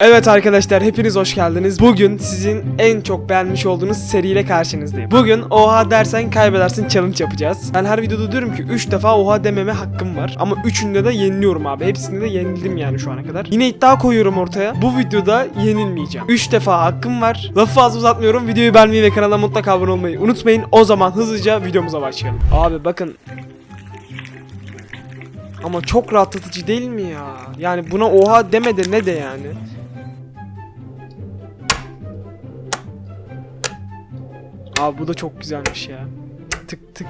Evet arkadaşlar hepiniz hoş geldiniz. Bugün sizin en çok beğenmiş olduğunuz seriyle karşınızdayım. Bugün oha dersen kaybedersin challenge yapacağız. Ben her videoda diyorum ki 3 defa oha dememe hakkım var. Ama 3'ünde de yeniliyorum abi. Hepsinde de yenildim yani şu ana kadar. Yine iddia koyuyorum ortaya. Bu videoda yenilmeyeceğim. 3 defa hakkım var. Lafı fazla uzatmıyorum. Videoyu beğenmeyi ve kanala mutlaka abone olmayı unutmayın. O zaman hızlıca videomuza başlayalım. Abi bakın ama çok rahatlatıcı değil mi ya? Yani buna oha deme de ne de yani. Abi bu da çok güzelmiş ya. Tık tık.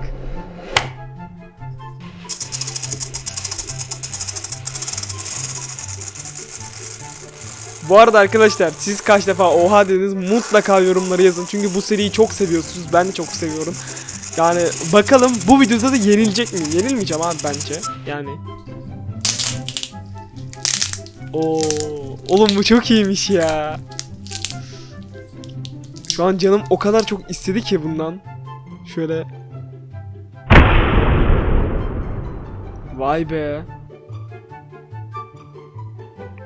Bu arada arkadaşlar siz kaç defa oha dediniz mutlaka yorumlara yazın. Çünkü bu seriyi çok seviyorsunuz. Ben de çok seviyorum. Yani bakalım bu videoda da yenilecek miyim? Yenilmeyeceğim abi bence. Yani. Oo, oğlum bu çok iyiymiş ya. Şu an canım o kadar çok istedi ki bundan. Şöyle. Vay be.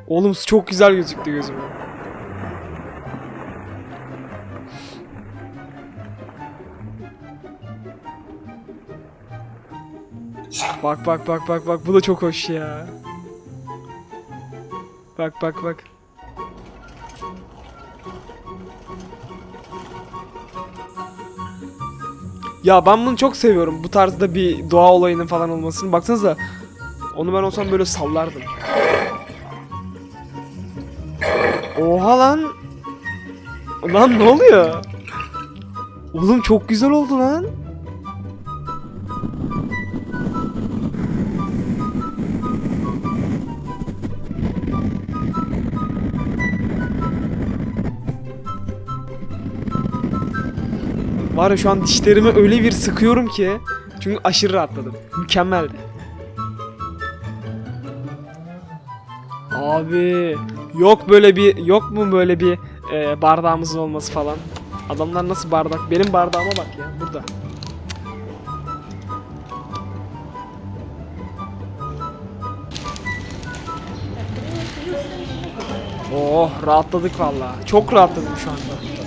Oğlum çok güzel gözüktü gözüme. Bak bak bak bak bak bu da çok hoş ya. Bak bak bak. Ya ben bunu çok seviyorum. Bu tarzda bir doğa olayının falan olmasını. Baksanıza. Onu ben olsam böyle sallardım. Oha lan. Lan ne oluyor? Oğlum çok güzel oldu lan. Var ya şu an dişlerimi öyle bir sıkıyorum ki. Çünkü aşırı rahatladım. Mükemmeldi. Abi yok böyle bir yok mu böyle bir e, bardağımızın olması falan. Adamlar nasıl bardak? Benim bardağıma bak ya burada. Oh rahatladık vallahi. Çok rahatladım şu anda.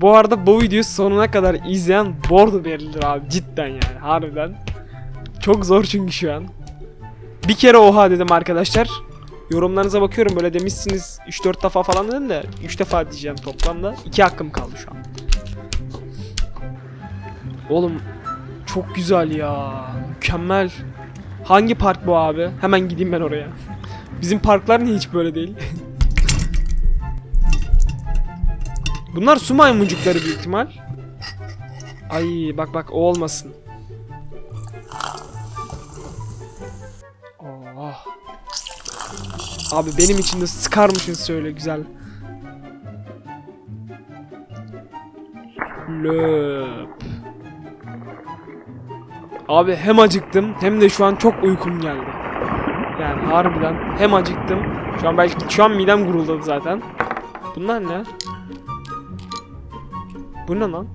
Bu arada bu videoyu sonuna kadar izleyen bordo verilir abi cidden yani harbiden. Çok zor çünkü şu an. Bir kere oha dedim arkadaşlar. Yorumlarınıza bakıyorum böyle demişsiniz 3-4 defa falan dedim de 3 defa diyeceğim toplamda. 2 hakkım kaldı şu an. Oğlum çok güzel ya. Mükemmel. Hangi park bu abi? Hemen gideyim ben oraya. Bizim parklar niye hiç böyle değil? Bunlar su maymuncukları büyük ihtimal. Ay bak bak o olmasın. Oh. Abi benim için de sıkar mısın söyle güzel. Löp. Abi hem acıktım hem de şu an çok uykum geldi. Yani harbiden hem acıktım. Şu an belki şu an midem guruldadı zaten. Bunlar ne? Bu ne lan?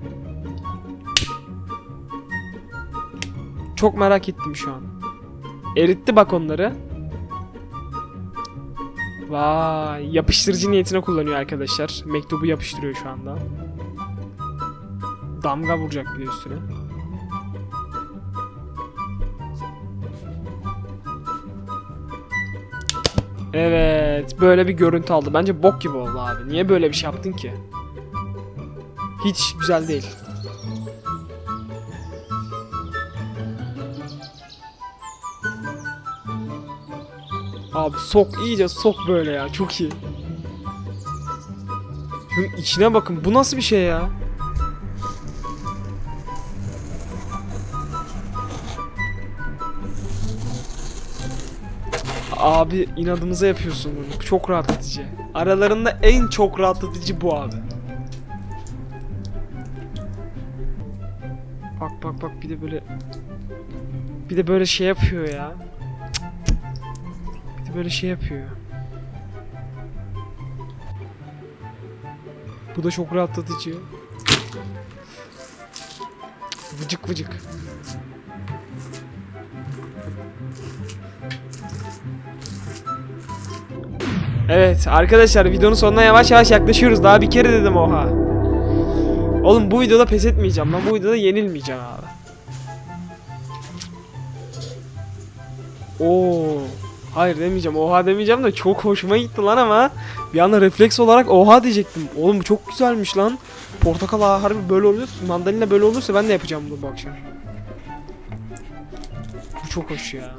Çok merak ettim şu an. Eritti bak onları. Vay, yapıştırıcı niyetine kullanıyor arkadaşlar. Mektubu yapıştırıyor şu anda. Damga vuracak bir üstüne. Evet, böyle bir görüntü aldı. Bence bok gibi oldu abi. Niye böyle bir şey yaptın ki? Hiç güzel değil. Abi sok iyice sok böyle ya çok iyi. Şunun içine bakın bu nasıl bir şey ya? Abi inadımıza yapıyorsun bunu. Çok rahatlatıcı. Aralarında en çok rahatlatıcı bu abi. Bak bak bak bir de böyle bir de böyle şey yapıyor ya. Bir de böyle şey yapıyor. Bu da çok rahatlatıcı. Vıcık vıcık. Evet arkadaşlar videonun sonuna yavaş yavaş yaklaşıyoruz. Daha bir kere dedim oha. Oğlum bu videoda pes etmeyeceğim lan. Bu videoda yenilmeyeceğim abi. Oo. Hayır demeyeceğim. Oha demeyeceğim de çok hoşuma gitti lan ama. Bir anda refleks olarak oha diyecektim. Oğlum bu çok güzelmiş lan. Portakal ağa harbi böyle oluyor. Mandalina böyle olursa ben de yapacağım bunu bu akşam. Bu çok hoş ya.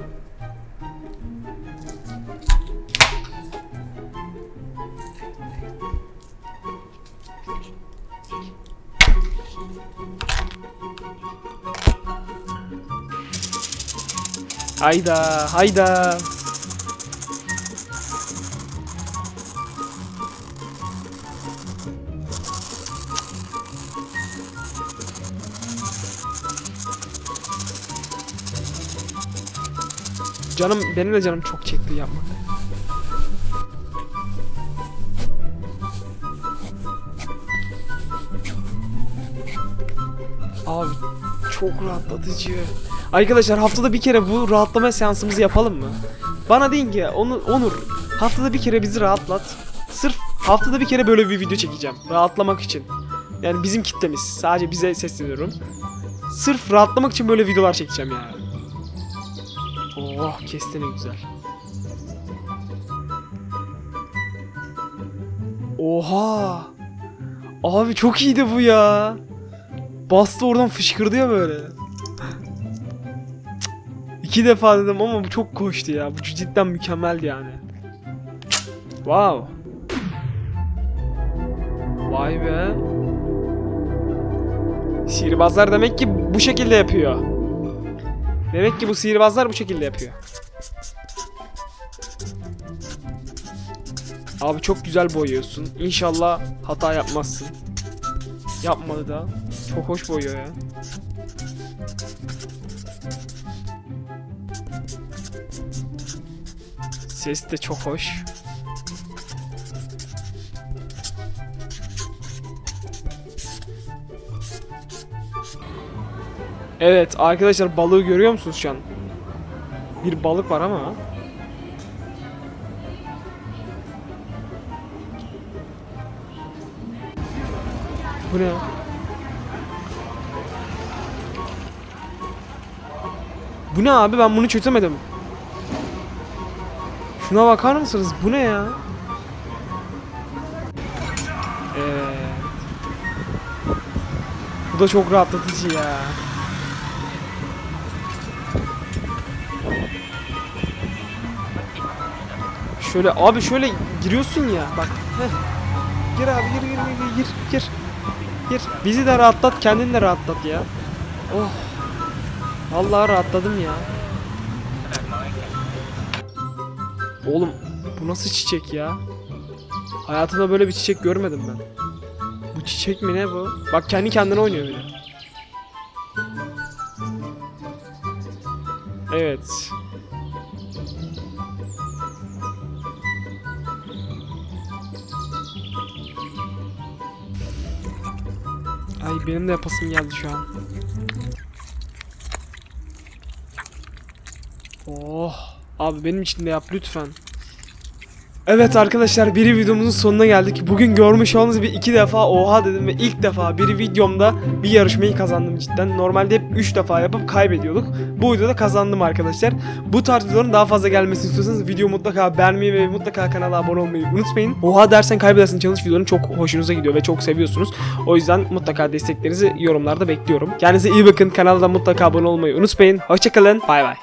Hayda, hayda. Canım benim de canım çok çekti yapma. Abi çok rahatlatıcı. Arkadaşlar haftada bir kere bu rahatlama seansımızı yapalım mı? Bana deyin ki onu Onur haftada bir kere bizi rahatlat. Sırf haftada bir kere böyle bir video çekeceğim. Rahatlamak için. Yani bizim kitlemiz. Sadece bize sesleniyorum. Sırf rahatlamak için böyle videolar çekeceğim yani. Oh kesti ne güzel. Oha. Abi çok iyiydi bu ya. Bastı oradan fışkırdı ya böyle. İki defa dedim ama bu çok koştu ya. Bu cidden mükemmeldi yani. Wow. Vay be. Sihirbazlar demek ki bu şekilde yapıyor. Demek ki bu sihirbazlar bu şekilde yapıyor. Abi çok güzel boyuyorsun. İnşallah hata yapmazsın. Yapmadı da. Çok hoş boyuyor ya. Ses de çok hoş. Evet arkadaşlar balığı görüyor musunuz şu an? Bir balık var ama. Bu ne? Bu ne abi ben bunu çözemedim. Şuna bakar mısınız? Bu ne ya? Evet. Bu da çok rahatlatıcı ya. Şöyle abi şöyle giriyorsun ya bak. Heh. Gir abi gir gir gir gir gir. Gir. Bizi de rahatlat kendini de rahatlat ya. Oh. Vallahi rahatladım ya. Oğlum bu nasıl çiçek ya? Hayatımda böyle bir çiçek görmedim ben. Bu çiçek mi ne bu? Bak kendi kendine oynuyor bile. Evet. Ay benim de yapasım geldi şu an. Oh. Abi benim için de yap lütfen. Evet arkadaşlar bir videomuzun sonuna geldik. Bugün görmüş olduğunuz gibi iki defa oha dedim ve ilk defa bir videomda bir yarışmayı kazandım cidden. Normalde hep 3 defa yapıp kaybediyorduk. Bu videoda kazandım arkadaşlar. Bu tarz videoların daha fazla gelmesini istiyorsanız videoyu mutlaka beğenmeyi ve mutlaka kanala abone olmayı unutmayın. Oha dersen kaybedersin challenge videoların çok hoşunuza gidiyor ve çok seviyorsunuz. O yüzden mutlaka desteklerinizi yorumlarda bekliyorum. Kendinize iyi bakın. Kanalda mutlaka abone olmayı unutmayın. Hoşçakalın. Bay bay.